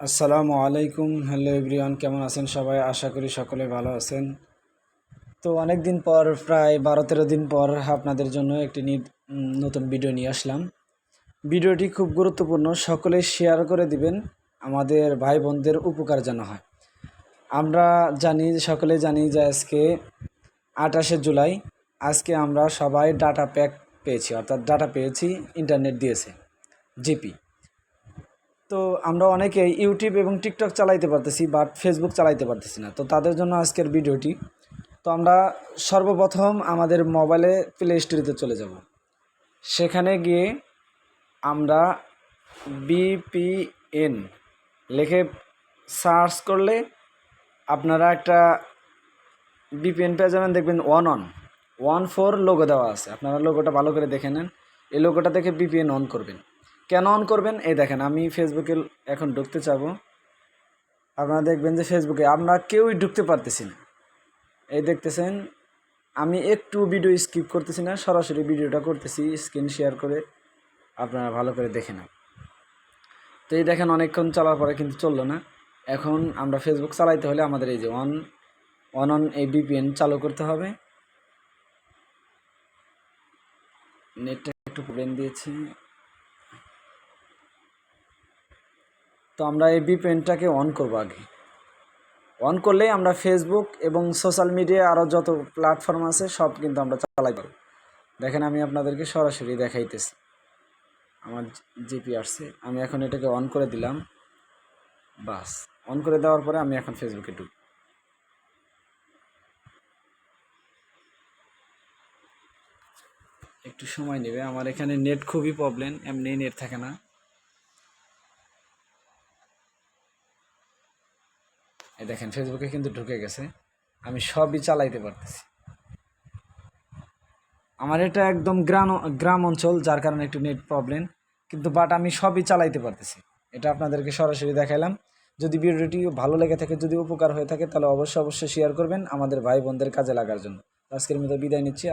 আসসালামু আলাইকুম। Hello everyone, কেমন আছেন সবাই? আশা করি সকলে ভালো আছেন। তো অনেক দিন পর, প্রায় বারো তেরো দিন পর আপনাদের জন্য একটি নতুন ভিডিও নিয়ে আসলাম। ভিডিওটি খুব গুরুত্বপূর্ণ, সকলে শেয়ার করে দিবেন, আমাদের ভাই বোনদের উপকার যেন হয়। আমরা জানি, সকলে জানি যে আজকে আঠাশে জুলাই, আজকে আমরা সবাই ডাটা প্যাক পেয়েছি, অর্থাৎ ডাটা পেয়েছি, ইন্টারনেট দিয়েছে, জিপি। তো আমরা অনেকে ইউটিউব এবং টিকটক চালাইতে পারতেছি বাট ফেসবুক চালাইতে পারতেছি না। তো তাদের জন্য আজকের ভিডিওটি, তো আমরা সর্বপ্রথম আমাদের মোবাইলে প্লে স্টোরিতে চলে যাব। সেখানে গিয়ে আমরা বিপিএন লিখে সার্চ করলে আপনারা একটা বিপিএন পেয়ে যাবেন, দেখবেন one on one four logo দেওয়া আছে। আপনারা লোগোটা ভালো করে দেখে নেন। এই লোগোটা দেখে বিপিএন অন করবেন। কেন অন করবেন? এই দেখেন, আমি ফেসবুকে এখন ঢুকতে চাবো। আপনারা দেখবেন যে ফেসবুকে আমরা কেউই ঢুকতে পারতেছি না। এই দেখতেছেন, আমি একটু ভিডিও স্কিপ করতেছি না, সরাসরি ভিডিওটা করতেছি স্ক্রিন শেয়ার করে আপনারা ভালো করে দেখে নেন। তো এই দেখেন, অনেকক্ষণ চলার পরে কিন্তু চলল না। এখন আমরা ফেসবুক চালাইতে হলে আমাদের এই যে অন অন অন এই বিপিএন চালু করতে হবে। নেটটা একটু প্রবলেম দিয়েছে। তো আমরা এই বিপিএনটাকে অন করব আগে। অন করলেই আমরা ফেসবুক এবং সোশ্যাল মিডিয়া আরও যত প্ল্যাটফর্ম আছে, সব কিন্তু আমরা চালাই পারব। দেখেন আমি আপনাদেরকে সরাসরি দেখাইতেছি। আমার জিপি আসছে। আমি এখন এটাকে অন করে দিলাম। বাস। অন করে দেওয়ার পরে আমি এখন ফেসবুকে ঢুক একটু সময় নেবে। আমার এখানে নেট খুবই প্রবলেম এমনি নেট থাকে না। এই দেখেন ফেসবুকে কিন্তু ঢুকে গেছে। আমি সবই চালাইতে পারতেছি। আমার এটা একদম গ্রাম গ্রাম অঞ্চল, যার কারণে একটু নেট প্রবলেম কিন্তু বাট আমি সবই চালাইতে পারতেছি। এটা আপনাদেরকে সরাসরি দেখাইলাম। যদি ভিডিওটি ভালো লেগে থাকে, যদি উপকার হয়ে থাকে, তাহলে অবশ্যই অবশ্যই শেয়ার করবেন আমাদের ভাই বোনদের কাজে লাগার জন্য। আজকের মতো বিদায় নিচ্ছি।